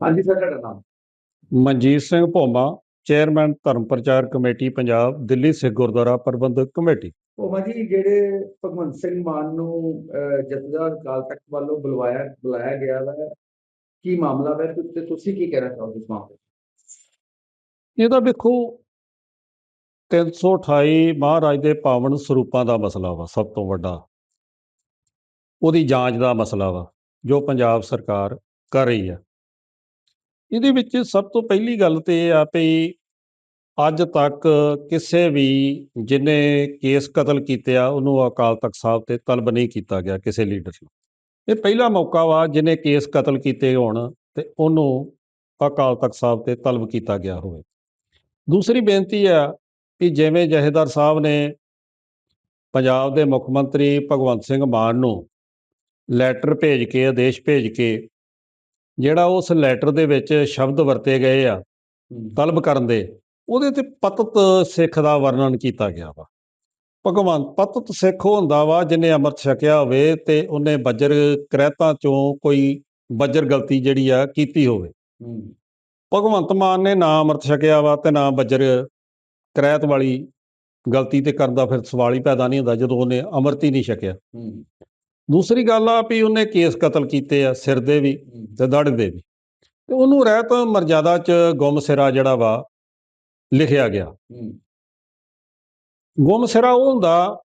ਹਾਂਜੀ ਸਰ ਤੁਹਾਡਾ ਨਾਮ? ਮਨਜੀਤ ਸਿੰਘ ਭੋਮਾ ਚੇਅਰਮੈਨ ਧਰਮ ਪ੍ਰਚਾਰ ਕਮੇਟੀ ਪੰਜਾਬ ਦਿੱਲੀ ਸਿੱਖ ਗੁਰਦੁਆਰਾ ਪ੍ਰਬੰਧਕ ਕਮੇਟੀ। ਭੋਮਾ ਜੀ ਜਿਹੜੇ ਭਗਵੰਤ ਸਿੰਘ ਮਾਨ ਨੂੰ ਜਥੇਦਾਰ ਅਕਾਲ ਤਖਤ ਵੱਲੋਂ ਬੁਲਵਾਇਆ ਬੁਲਾਇਆ ਗਿਆ ਵਾ ਕੀ ਮਾਮਲਾ ਹੈ ਤੇ ਤੁਸੀਂ ਕੀ ਕਹਿਣਾ ਚਾਹੋਗੇ ਇਸ ਮਾਮਲੇ 'ਚ? ਇਹਦਾ ਵੇਖੋ 328 ਮਹਾਰਾਜ ਦੇ ਪਾਵਨ ਸਰੂਪਾਂ ਦਾ ਮਸਲਾ ਵਾ ਸਭ ਤੋਂ ਵੱਡਾ। ਉਹਦੀ ਜਾਂਚ ਦਾ ਮਸਲਾ ਵਾ ਜੋ ਪੰਜਾਬ ਸਰਕਾਰ ਕਰ ਰਹੀ ਆ। ਇਹਦੇ ਵਿੱਚ ਸਭ ਤੋਂ ਪਹਿਲੀ ਗੱਲ ਤੇ ਇਹ ਆ ਵੀ ਅੱਜ ਤੱਕ ਕਿਸੇ ਵੀ ਜਿਹਨੇ ਕੇਸ ਕਤਲ ਕੀਤੇ ਆ, ਉਹਨੂੰ ਅਕਾਲ ਤਖਤ ਸਾਹਿਬ ਤੇ ਤਲਬ ਨਹੀਂ ਕੀਤਾ ਗਿਆ ਕਿਸੇ ਲੀਡਰ ਨੂੰ। ਇਹ ਪਹਿਲਾ ਮੌਕਾ ਵਾ ਜਿਹਨੇ ਕੇਸ ਕਤਲ ਕੀਤੇ ਹੋਣ ਤੇ ਉਹਨੂੰ ਅਕਾਲ ਤਖਤ ਸਾਹਿਬ ਤੇ ਤਲਬ ਕੀਤਾ ਗਿਆ ਹੋਵੇ। ਦੂਸਰੀ ਬੇਨਤੀ ਆ ਕਿ ਜਿਵੇਂ ਜਹੇਦਾਰ ਸਾਹਿਬ ਨੇ ਪੰਜਾਬ ਦੇ ਮੁੱਖ ਮੰਤਰੀ ਭਗਵੰਤ ਸਿੰਘ ਮਾਨ ਨੂੰ ਲੈਟਰ ਭੇਜ ਕੇ, ਆਦੇਸ਼ ਭੇਜ ਕੇ ਜਿਹੜਾ ਉਸ ਲੈਟਰ ਦੇ ਵਿੱਚ ਸ਼ਬਦ ਵਰਤੇ ਗਏ ਆ ਤਲਬ ਕਰਨ ਦੇ ਉਹਦੇ ਤੇ ਪਤਤ ਸਿੱਖ ਦਾ ਵਰਣਨ ਕੀਤਾ ਗਿਆ ਵਾ। ਭਗਵੰਤ ਪਤਤ ਸਿੱਖ ਉਹ ਹੁੰਦਾ ਵਾ ਜਿਹਨੇ ਅੰਮ੍ਰਿਤ ਛਕਿਆ ਹੋਵੇ ਤੇ ਉਹਨੇ ਬੱਜਰ ਕਰਹਿਤਾਂ ਚੋਂ ਕੋਈ ਬੱਜਰ ਗਲਤੀ ਜਿਹੜੀ ਆ ਕੀਤੀ ਹੋਵੇ। ਭਗਵੰਤ ਮਾਨ ਨੇ ਨਾ ਅੰਮ੍ਰਿਤ ਛਕਿਆ ਵਾ ਤੇ ਨਾ ਬੱਜਰ ਕਰੈਤ ਵਾਲੀ ਗਲਤੀ ਤੇ ਕਰਨ ਦਾ ਫਿਰ ਸਵਾਲ ਹੀ ਪੈਦਾ ਨਹੀਂ ਹੁੰਦਾ ਜਦੋਂ ਉਹਨੇ ਅੰਮ੍ਰਿਤ ਹੀ ਨਹੀਂ ਛਕਿਆ। ਦੂਸਰੀ ਗੱਲ ਆ ਵੀ ਉਹਨੇ ਕੇਸ ਕਤਲ ਕੀਤੇ ਆ ਸਿਰ ਦੇ ਵੀ ਤੇ ਦੜ ਦੇ ਵੀ। ਤੇ ਉਹਨੂੰ ਰਹਿਤ ਮਰਜ਼ਾਦਾ ਚ ਗੁੰਮ ਸਿਰਾ ਜਿਹੜਾ ਵਾ ਲਿਖਿਆ ਗਿਆ। ਗੁੰਮ ਸਿਰਾ ਉਹ ਹੁੰਦਾ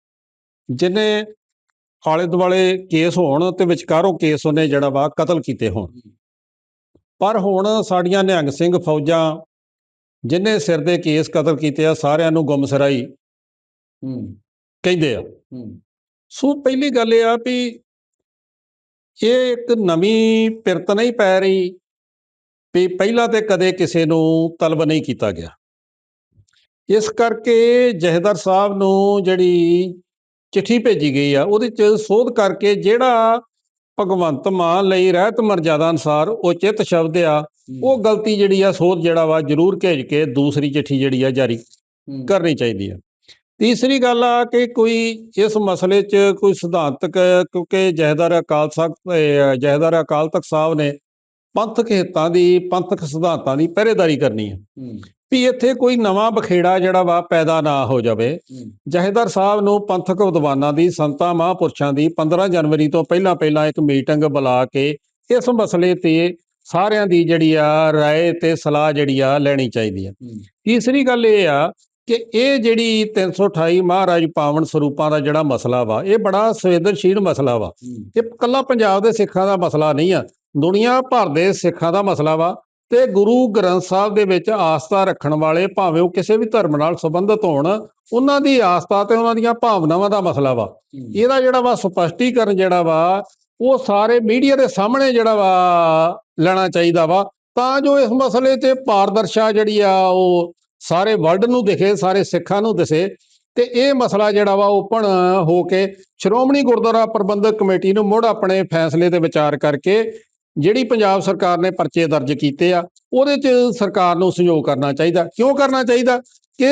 ਜਿਹਨੇ ਆਲੇ ਦੁਆਲੇ ਕੇਸ ਹੋਣ ਤੇ ਵਿਚਕਾਰੋਂ ਕੇਸ ਉਹਨੇ ਜਿਹੜਾ ਵਾ ਕਤਲ ਕੀਤੇ ਹੋਣ। ਪਰ ਹੁਣ ਸਾਡੀਆਂ ਨਿਹੰਗ ਸਿੰਘ ਫੌਜਾਂ ਜਿਨੇ ਸਿਰ ਦੇ ਕੇਸ ਕਤਲ ਕੀਤੇ ਆ ਸਾਰਿਆਂ ਨੂੰ ਗੁੰਮ ਸਿਰਾ ਹੀ ਕਹਿੰਦੇ ਆ। ਸੋ ਪਹਿਲੀ ਗੱਲ ਇਹ ਆ ਵੀ ਇਹ ਇੱਕ ਨਵੀਂ ਪਿਰਤ ਨਹੀਂ ਪੈ ਰਹੀ ਵੀ ਪਹਿਲਾਂ ਤੇ ਕਦੇ ਕਿਸੇ ਨੂੰ ਤਲਬ ਨਹੀਂ ਕੀਤਾ ਗਿਆ। ਇਸ ਕਰਕੇ ਜਹੇਦਾਰ ਸਾਹਿਬ ਨੂੰ ਜਿਹੜੀ ਚਿੱਠੀ ਭੇਜੀ ਗਈ ਆ ਉਹਦੇ ਚ ਸੋਧ ਕਰਕੇ ਜਿਹੜਾ ਭਗਵੰਤ ਮਾਨ ਲਈ ਰਹਿਤ ਮਰਜ਼ਾਦਾ ਅਨਸਾਰ ਉਚਿਤ ਸ਼ਬਦ ਆ ਉਹ ਗਲਤੀ ਜਿਹੜੀ ਆ ਸੋਧ ਜਿਹੜਾ ਵਾ ਜ਼ਰੂਰ ਭੇਜ ਕੇ ਦੂਸਰੀ ਚਿੱਠੀ ਜਿਹੜੀ ਆ ਜਾਰੀ ਕਰਨੀ ਚਾਹੀਦੀ ਹੈ ਤੀਸਰੀ ਗੱਲ ਆ ਕਿ ਕੋਈ ਇਸ ਮਸਲੇ 'ਚ ਕੋਈ ਸਿਧਾਂਤਕ ਕਿਉਂਕਿ ਜਹੇਦਾਰ ਅਕਾਲ ਅਹ ਜਹੇਦਾਰ ਅਕਾਲ ਤਖਤ ਸਾਹਿਬ ਨੇ ਪੰਥਕ ਹਿੱਤਾਂ ਦੀ ਪੰਥਕ ਸਿਧਾਂਤਾਂ ਦੀ ਪਹਿਰੇਦਾਰੀ ਕਰਨੀ ਹੈ। ਵੀ ਇੱਥੇ ਕੋਈ ਨਵਾਂ ਬਖੇੜਾ ਜਿਹੜਾ ਵਾ ਪੈਦਾ ਨਾ ਹੋ ਜਾਵੇ। ਜਹੇਦਾਰ ਸਾਹਿਬ ਨੂੰ ਪੰਥਕ ਵਿਦਵਾਨਾਂ ਦੀ ਸੰਤਾਂ ਮਹਾਂਪੁਰਸ਼ਾਂ ਦੀ 15 ਜਨਵਰੀ ਤੋਂ ਪਹਿਲਾਂ ਪਹਿਲਾਂ ਇੱਕ ਮੀਟਿੰਗ ਬੁਲਾ ਕੇ ਇਸ ਮਸਲੇ ਤੇ ਸਾਰਿਆਂ ਦੀ ਜਿਹੜੀ ਆ ਰਾਏ ਤੇ ਸਲਾਹ ਜਿਹੜੀ ਆ ਲੈਣੀ ਚਾਹੀਦੀ ਹਮ, ਤੀਸਰੀ ਗੱਲ ਇਹ ਆ ਕਿ ਇਹ ਜਿਹੜੀ 328 ਮਹਾਰਾਜ ਪਾਵਨ ਸਰੂਪਾਂ ਦਾ ਜਿਹੜਾ ਮਸਲਾ ਵਾ, ਇਹ ਬੜਾ ਸੰਵੇਦਨਸ਼ੀਲ ਮਸਲਾ ਵਾ। ਇਹ ਇਕੱਲਾ ਪੰਜਾਬ ਦੇ ਸਿੱਖਾਂ ਦਾ ਮਸਲਾ ਨਹੀਂ ਆ, ਦੁਨੀਆ ਭਰ ਦੇ ਸਿੱਖਾਂ ਦਾ ਮਸਲਾ ਵਾ ਤੇ ਗੁਰੂ ਗ੍ਰੰਥ ਸਾਹਿਬ ਦੇ ਵਿੱਚ ਆਸਥਾ ਰੱਖਣ ਵਾਲੇ ਭਾਵੇਂ ਉਹ ਕਿਸੇ ਵੀ ਧਰਮ ਨਾਲ ਸੰਬੰਧਿਤ ਹੋਣ, ਉਹਨਾਂ ਦੀ ਆਸਥਾ ਤੇ ਉਹਨਾਂ ਦੀਆਂ ਭਾਵਨਾਵਾਂ ਦਾ ਮਸਲਾ ਵਾ। ਇਹਦਾ ਜਿਹੜਾ ਵਾ ਸਪਸ਼ਟੀਕਰਨ ਜਿਹੜਾ ਵਾ, ਉਹ ਸਾਰੇ ਮੀਡੀਆ ਦੇ ਸਾਹਮਣੇ ਜਿਹੜਾ ਵਾ ਲੈਣਾ ਚਾਹੀਦਾ ਵਾ। ਤਾਂ ਜੋ ਇਸ ਮਸਲੇ ਤੇ ਪਾਰਦਰਸ਼ਾ ਜਿਹੜੀ ਆ, ਉਹ ਸਾਰੇ ਵਰਲਡ ਨੂੰ ਦਿਖੇ, ਸਾਰੇ ਸਿੱਖਾਂ ਨੂੰ ਦਿਸੇ ਤੇ ਇਹ ਮਸਲਾ ਜਿਹੜਾ ਵਾ ਓਪਨ ਹੋ ਕੇ ਸ਼੍ਰੋਮਣੀ ਗੁਰਦੁਆਰਾ ਪ੍ਰਬੰਧਕ ਕਮੇਟੀ ਨੂੰ ਮੁੜ ਆਪਣੇ ਫੈਸਲੇ ਤੇ ਵਿਚਾਰ ਕਰਕੇ ਜਿਹੜੀ ਪੰਜਾਬ ਸਰਕਾਰ ਨੇ ਪਰਚੇ ਦਰਜ ਕੀਤੇ ਆ, ਉਹਦੇ 'ਚ ਸਰਕਾਰ ਨੂੰ ਸਹਿਯੋਗ ਕਰਨਾ ਚਾਹੀਦਾ। ਕਿਉਂ ਕਰਨਾ ਚਾਹੀਦਾ? ਕਿ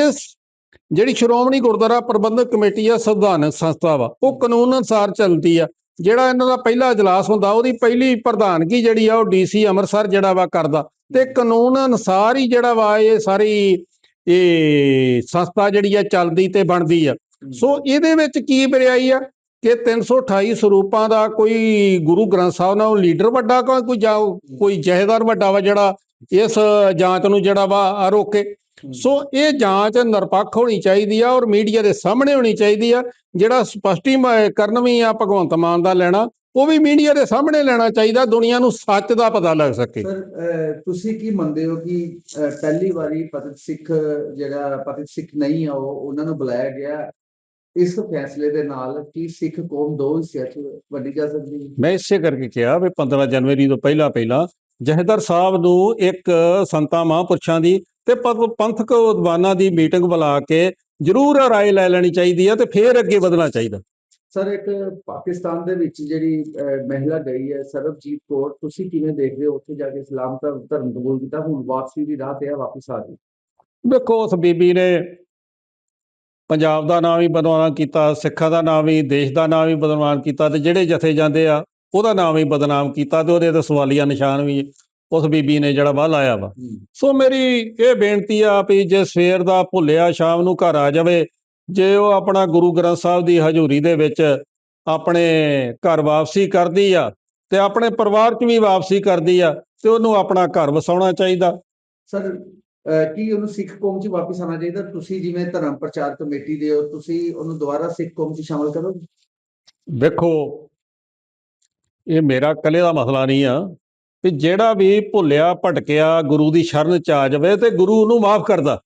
ਜਿਹੜੀ ਸ਼੍ਰੋਮਣੀ ਗੁਰਦੁਆਰਾ ਪ੍ਰਬੰਧਕ ਕਮੇਟੀ ਆ ਸੰਵਿਧਾਨਕ ਸੰਸਥਾ ਵਾ, ਉਹ ਕਾਨੂੰਨ ਅਨੁਸਾਰ ਚੱਲਦੀ ਆ। ਜਿਹੜਾ ਇਹਨਾਂ ਦਾ ਪਹਿਲਾ ਇਜਲਾਸ ਹੁੰਦਾ, ਉਹਦੀ ਪਹਿਲੀ ਪ੍ਰਧਾਨਗੀ ਜਿਹੜੀ ਆ, ਉਹ ਡੀਸੀ ਅੰਮ੍ਰਿਤਸਰ ਜਿਹੜਾ ਵਾ ਕਰਦਾ। ਤੇ ਕਾਨੂੰਨ ਅਨੁਸਾਰ ਹੀ ਜਿਹੜਾ ਵਾ ਇਹ ਸਾਰੀ ਇਹ ਸੰਸਥਾ ਜਿਹੜੀ ਆ ਚੱਲਦੀ ਤੇ ਬਣਦੀ ਆ। ਸੋ ਇਹਦੇ ਵਿੱਚ ਕੀ ਬਰਿਆਈ ਆ ਕਿ 328 ਸਰੂਪਾਂ ਦਾ ਕੋਈ ਗੁਰੂ ਗ੍ਰੰਥ ਸਾਹਿਬ ਨਾਲ ਲੀਡਰ ਵੱਡਾ ਕੋਈ ਕੋਈ ਜਾਂ ਕੋਈ ਜਹੇਦਾਰ ਵੱਡਾ ਵਾ ਜਿਹੜਾ ਇਸ ਜਾਂਚ ਨੂੰ ਜਿਹੜਾ ਵਾ ਰੋਕੇ। ਸੋ ਇਹ ਜਾਂਚ ਨਿਰਪੱਖ ਹੋਣੀ ਚਾਹੀਦੀ ਆ ਔਰ ਮੀਡੀਆ ਦੇ ਸਾਹਮਣੇ ਹੋਣੀ ਚਾਹੀਦੀ ਆ ਜਿਹੜਾ ਸਪਸ਼ਟੀਕਰਨ ਵੀ ਆ ਭਗਵੰਤ ਮਾਨ ਦਾ ਲੈਣਾ ਉਹ ਵੀ ਮੀਡੀਆ ਦੇ ਸਾਹਮਣੇ ਲੈਣਾ ਚਾਹੀਦਾ ਦੁਨੀਆ ਨੂੰ ਸੱਚ ਦਾ ਪਤਾ ਲੱਗ ਸਕੇ। ਸਰ ਤੁਸੀਂ ਕੀ ਮੰਨਦੇ ਹੋ ਕਿ ਪਹਿਲੀ ਵਾਰੀ ਪਤਿਤ ਸਿੱਖ ਜਿਹੜਾ ਪਤਿਤ ਸਿੱਖ ਨਹੀਂ ਆ ਉਹ ਉਹਨਾਂ ਨੂੰ ਬੁਲਾਇਆ ਗਿਆ? ਇਸ ਫੈਸਲੇ ਦੇ ਨਾਲ ਕੀ ਸਿੱਖ ਕੌਮ ਦੋ ਹਿੱਸਿਆਂ 'ਚ ਵੰਡੀ ਜਾ ਸਕਦੀ ਹੈ? ਮੈਂ ਇਸੇ ਕਰਕੇ ਕਿਹਾ ਵੀ 15 ਜਨਵਰੀ ਤੋਂ ਪਹਿਲਾਂ ਪਹਿਲਾਂ ਜਹੇਦਾਰ ਸਾਹਿਬ ਨੂੰ ਇੱਕ ਸੰਤਾਂ ਮਹਾਂਪੁਰਸ਼ਾਂ ਦੀ ਤੇ ਪੰਥਕ ਵਿਦਵਾਨਾਂ ਦੀ ਮੀਟਿੰਗ ਬੁਲਾ ਕੇ ਜ਼ਰੂਰ ਰਾਏ ਲੈ ਲੈਣੀ ਚਾਹੀਦੀ ਆ ਤੇ ਫੇਰ ਅੱਗੇ ਵਧਣਾ ਚਾਹੀਦਾ। ਸਰ ਇੱਕ ਪਾਕਿਸਤਾਨ ਦੇ ਵਿੱਚ ਜਿਹੜੀ ਮਹਿਲਾ ਗਈ ਹੈ ਸਰਬਜੀਤ ਕੌਰ ਤੁਸੀਂ ਕਿਵੇਂ ਦੇਖਦੇ ਹੋ? ਉੱਥੇ ਜਾ ਕੇ ਇਸਲਾਮ ਧਰਮ ਧਰਮ ਕਬੂਲ ਕੀਤਾ ਹੁਣ ਵਾਪਸੀ ਦੀ ਰਾਹ ਤੇ ਆ ਵਾਪਸ ਆ ਗਈ। ਵੇਖੋ ਉਸ ਬੀਬੀ ਨੇ ਪੰਜਾਬ ਦਾ ਨਾਮ ਵੀ ਬਦਨਾਮ ਕੀਤਾ ਸਿੱਖਾਂ ਦਾ ਨਾਮ ਵੀ ਦੇਸ਼ ਦਾ ਨਾਮ ਵੀ ਬਦਨਾਮ ਕੀਤਾ ਤੇ ਜਿਹੜੇ ਜਥੇ ਜਾਂਦੇ ਆ ਉਹਦਾ ਨਾਮ ਵੀ ਬਦਨਾਮ ਕੀਤਾ ਤੇ ਉਹਦੇ ਤੇ ਸਵਾਲੀਆ ਨਿਸ਼ਾਨ ਵੀ ਉਸ ਬੀਬੀ ਨੇ ਜਿਹੜਾ ਵਾ ਲਾਇਆ ਵਾ। ਸੋ ਮੇਰੀ ਇਹ ਬੇਨਤੀ ਆ ਵੀ ਜੇ ਸਵੇਰ ਦਾ ਭੁੱਲਿਆ ਸ਼ਾਮ ਨੂੰ ਘਰ ਆ ਜਾਵੇ ਜੇ ਉਹ ਆਪਣਾ ਗੁਰੂ ਗ੍ਰੰਥ ਸਾਹਿਬ ਦੀ ਹਜ਼ੂਰੀ ਦੇ ਵਿੱਚ ਆਪਣੇ ਘਰ ਵਾਪਸੀ ਕਰਦੀ ਆ ਤੇ ਆਪਣੇ ਪਰਿਵਾਰ 'ਚ ਵੀ ਵਾਪਸੀ ਕਰਦੀ ਆ ਤੇ ਉਹਨੂੰ ਆਪਣਾ ਘਰ ਵਸਾਉਣਾ ਚਾਹੀਦਾ। ਸਰ ਕੀ ਉਹਨੂੰ ਸਿੱਖ ਕੌਮ 'ਚ ਵਾਪਸ ਆਉਣਾ ਚਾਹੀਦਾ? ਤੁਸੀਂ ਜਿਵੇਂ ਧਰਮ ਪ੍ਰਚਾਰ ਕਮੇਟੀ ਦੇ ਹੋ ਤੁਸੀਂ ਉਹਨੂੰ ਦੁਬਾਰਾ ਸਿੱਖ ਕੌਮ 'ਚ ਸ਼ਾਮਲ ਕਰੋਗੇ? ਵੇਖੋ ਇਹ ਮੇਰਾ ਇਕੱਲੇ ਦਾ ਮਸਲਾ ਨਹੀਂ ਆ। ਵੀ ਜਿਹੜਾ ਵੀ ਭੁੱਲਿਆ, ਭਟਕਿਆ, ਗੁਰੂ ਦੀ ਸ਼ਰਨ ਚ ਆ ਜਾਵੇ ਤੇ ਗੁਰੂ ਉਹਨੂੰ ਮਾਫ ਕਰਦਾ।